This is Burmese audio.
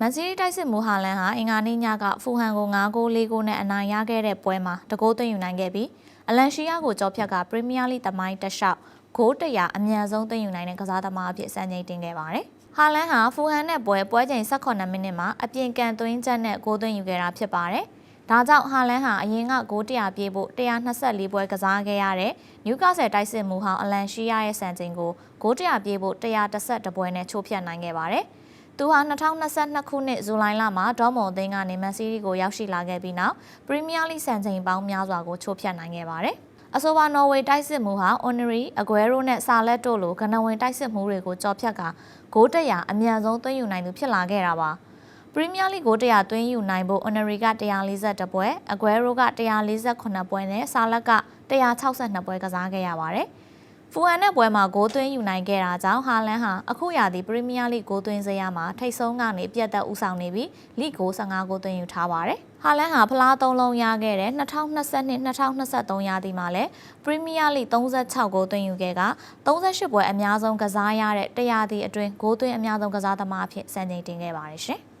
မန်စီးတီးတိုက်စစ်မူဟာလန်ဟာအင်္ဂါနေ့ညကဖူဟန်ကို9ဂိုး4ဂိုးနဲ့အနိုင်ရခဲ့တဲ့ပွဲမှာတကိုးသွင်းယူနိုင်ခဲ့ပြီးအလန်ရှီယာကိုကြော်ဖြတ်ကပရီးမီးယားလိသမိုင်းတစ်လျှောက်ဂိုး100အမြန်ဆုံးသွင်းယူနိုင်တဲ့ကစားသမားအဖြစ်စံချိန်တင်ခဲ့ပါတယ်။ဟာလန်ဟာဖူဟန်နဲ့ပွဲပွဲချိန်18မိနစ်မှာအပြင်ကန်သွင်းချက်နဲ့ဂိုးသွင်းယူခဲ့တာဖြစ်ပါတယ်။ဒါကြောင့်ဟာလန်ဟာအရင်ကဂိုး100ပြေးဖို့124ပွဲကစားခဲ့ရတဲ့နျူကာဆယ်တိုက်စစ်မူဟောင်းအလန်ရှီယာရဲ့စံချိန်ကိုဂိုး100ပြေးဖို့112ပွဲနဲ့ချိုးဖျက်နိုင်ခဲ့ပါတယ်။ သူဟာ2022ခုနှစ်ဇူလိုင်လမှာဒေါ်မွန်အသင်းကနေမန်စီးတီးကိုရောက်ရှိလာခဲ့ပြီးနောက်ပရီးမီးယားလိစံချိန်ပေါင်းများစွာကိုချိုးဖျက်နိုင်ခဲ့ပါတယ်။အဆိုပါနော်ဝေတိုက်စစ်မှုဟာ Honorary, Aguero နဲ့ Salah တို့လိုကနဝင်တိုက်စစ်မှုတွေကိုကြော်ဖြတ်ကဂိုးတရာအမြန်ဆုံးသွင်းယူနိုင်သူဖြစ်လာခဲ့တာပါ။ပရီးမီးယားလိဂိုးတရာသွင်းယူနိုင်ဖို့ Honorary က142ပွဲ Aguero က148ပွဲနဲ့ Salah က162ပွဲကစားခဲ့ရပါတယ်။ ဖူဟန်နဲ့ပွဲမှာဂိုးသွင်းယူနိုင်ခဲ့တာကြောင့်ဟာလန်ဟာအခုရာသီပရီးမီးယားလိဂိုးသွင်းစရာမှာထိတ်ဆုံးကနေပြတ်သက်ဦးဆောင်နေပြီးလိဂိုး15ဂိုးသွင်းယူထားပါတယ်။ဟာလန်ဟာဖလား၃လုံးရခဲ့တဲ့2022-2023ရာသီမှာလည်းပရီးမီးယားလိ36ဂိုးသွင်းယူခဲ့က38ပွဲအများဆုံးကစားရတဲ့တရာသီအတွင်းဂိုးသွင်းအများဆုံးကစားသမားအဖြစ်စံချိန်တင်ခဲ့ပါတယ်ရှင်။